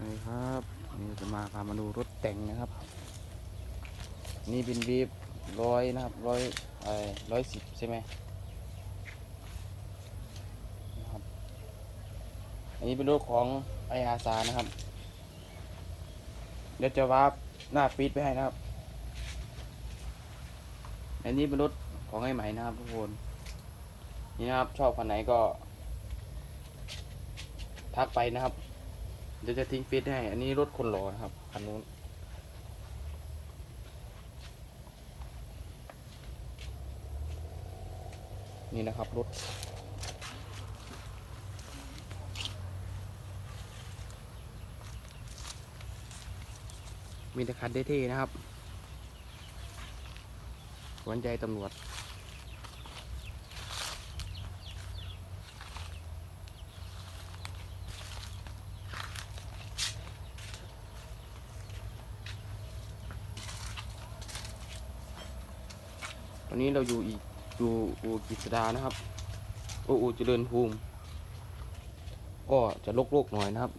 นี่ครับนี่จะมาพามาดูรถแต่งนะครับ นี่เป็นบีบร้อยนะครับร้อยไอ้ร้อยสิบใช่ไหมนะครับอันนี้เป็นรถของไออาซานะครับ เดี๋ยวจะวาร์ปหน้าฟีดไปให้นะครับ อันนี้เป็นรถของไอ้ไหม่นะครับทุกคนนี่นะครับชอบคันไหนก็ ทักไปนะครับ เดี๋ยวจะทิ้งฟีดให้ อันนี้รถคนหล่อนะครับคันนู้น นี่นะครับรถมีแต่คันเท่ๆนะครับสวนใจตำรวจ วันนี้เราอยู่อีกอยู่อูกิษดานะครับโอ้อู่เจริญภูมิ ก็จะลกๆหน่อยนะครับ